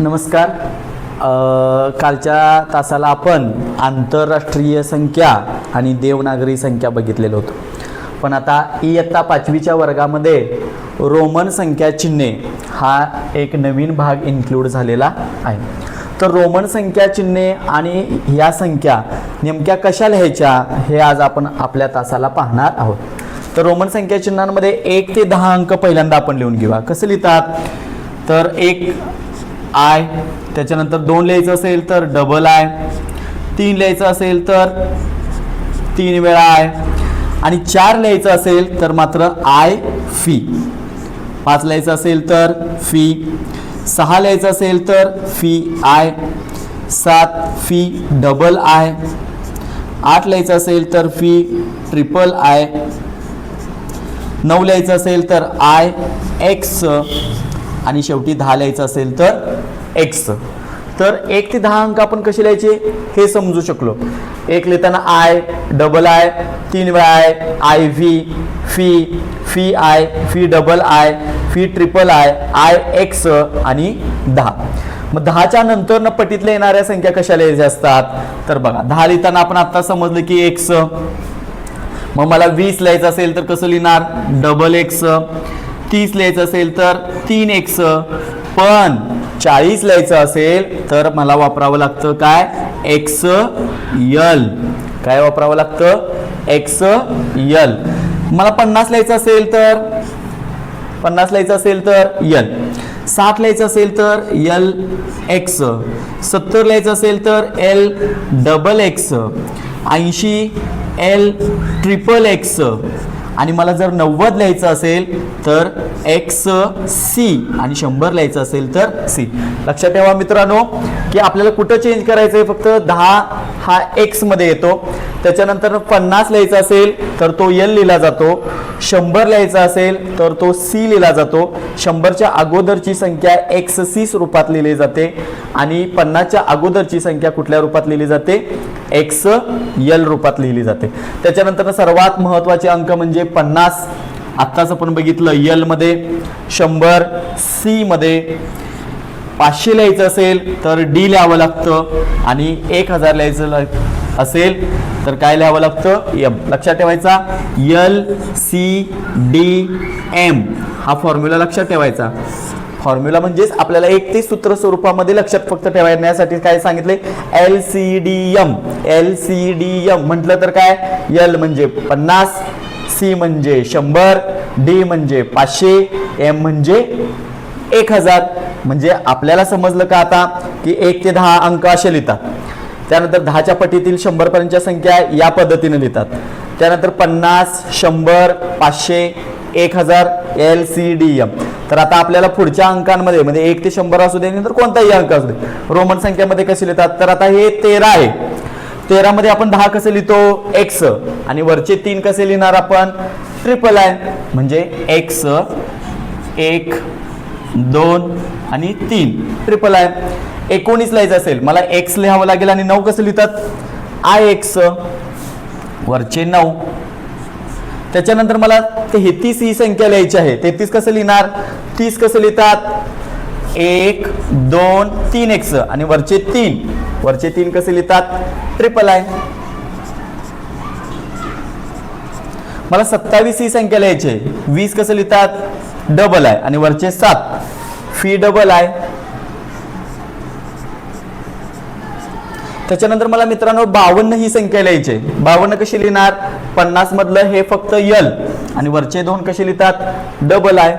नमस्कार. कालच्या तासाला आपण आंतरराष्ट्रीय संख्या आणि देवनागरी संख्या बघितलेलं होतं. पण आता इयत्ता पाचवीच्या वर्गामध्ये रोमन संख्या चिन्हे हा एक नवीन भाग इन्क्लूड झालेला आहे. तर रोमन संख्या चिन्हे आणि ह्या संख्या नेमक्या कशा लिहायच्या हे आज आपण आपल्या तासाला पाहणार आहोत. तर रोमन संख्या चिन्हांमध्ये एक ते दहा अंक पहिल्यांदा आपण लिहून घेऊया. कसं लिहितात? तर एक आय त्याच्यानंतर दोन लिहायचं असेल तर डबल आय तीन लिहायचं असेल तर तीन वेळा आय आणि चार लिहायचं असेल तर मात्र आय फी. पाच लिहायचं असेल तर फी सहा लिहायचं असेल तर फी आय सात फी डबल आय आठ लिहायचं असेल तर फी ट्रिपल आय नऊ लिहायचं असेल तर आय एक्स आणि शेवटी दहा लिहायचं असेल तर एक्स तर एक ते दहा अंक आपण कसे लिहायचे? हे समजू शकलो. एक लिहिताना आय डबल आय तीन वेळा I I V V V I V double I V triple I I X आणि दहा. मग दहाच्या नंतर न पटीतल्या येणाऱ्या संख्या कशा लिहायच्या असतात? तर बघा दहा लिहिताना आपण आता समजलं की एक्स मग मला वीस लिहायचं असेल तर कसं लिहिणार? डबल एक्स तीस लिहायचं असेल तर तीन एक्स पण चाळीस लिहायचं असेल तर मला वापरावं लागतं काय? एक्स यल काय वापरावं लागतं? एक्स यल मला पन्नास लिहायचं असेल तर? पन्नास लिहायचं असेल तर? यल साठ लिहायचं असेल तर? यल एक्स सत्तर लिहायचं असेल तर? एल डबल एक्स ऐंशी एल ट्रिपल एक्स आणि मला जर नव्वद लिहायचं असेल तर एक्स सी आणि शंभर लिहायचं असेल तर सी लक्षात ठेवा मित्रांनो की आपल्याला कुठं चेंज करायचं आहे? फक्त दहा हा एक्समध्ये येतो. त्याच्यानंतर पन्नास लिहायचं असेल तर तो एल लिहिला जातो. शंभर लिहायचा असेल तर तो सी लिहिला जातो. शंभरच्या अगोदरची संख्या एक्स सी स्वरूपात लिहिली जाते. आणि पन्नासच्या अगोदरची संख्या कुठल्या रूपात लिहिली जाते? एक्स यल रूपात लिहिली जाते. त्याच्यानंतर सर्वात महत्त्वाचे अंक म्हणजे पन्नास. आत्ताच आपण बघितलं यलमध्ये शंभर सी मध्ये पाचशे लिहायचं असेल तर डी लिहावं लागतं आणि एक हजार लिहायचं असेल तर काय लिहावं लागतं? एम लक्षात ठेवायचा? यल सी डी एम हा फॉर्म्युला लक्षात ठेवायचा. फॉर्म्युला म्हणजेच आपल्याला एक ते सूत्र स्वरूपामध्ये लक्षात फक्त ठेवण्यासाठी काय सांगितले L C D M L C D M म्हटलं तर काय? यल म्हणजे पन्नास सी म्हणजे शंभर डी म्हणजे पाचशे एम म्हणजे एक हजार. म्हणजे आपल्याला समजलं का आता की एक ते दहा अंक असे लिहितात. त्यानंतर दहाच्या पटीतील शंभरपर्यंतच्या संख्या या पद्धतीने लिहितात. त्यानंतर पन्नास शंभर पाचशे एक हजार एल सी डी एम. तर आता आपल्याला पुढच्या अंकांमध्ये म्हणजे एक ते शंभर असू दे नंतर कोणताही अंक असू दे रोमन संख्यामध्ये कसे लिहितात? तर आता हे तेरा आहे. तेरामध्ये आपण दहा कसे लिहितो? एक्स आणि वरचे तीन कसे लिहिणार आपण? ट्रिपल आहे म्हणजे एक्स एक दोन आणि तीन. ट्रिपल आहे एकोणीस लिहायचं असेल मला एक्स लिहावं लागेल आणि नऊ कसं लिहितात? आय एक्स वरचे नऊ. त्याच्यानंतर मला तेहतीस ही संख्या लिहायची आहे. तेहतीस कसं लिहिणार? तीस कसं लिहितात? एक दोन तीन एक्स आणि वरचे तीन. वरचे तीन कसे लिहितात? ट्रिपल आहे मला सत्तावीस ही संख्या लिहायची आहे. वीस कसं लिहितात? डबल आहे. आणि वरचे सात. फी डबल आहे. त्याच्यानंतर मला मित्रांनो बावन्न ही संख्या लिहायची आहे. बावन्न कशी लिहिणार? पन्नास मधलं हे फक्त यल आणि वरचे दोन कसे लिहितात? डबल आहे.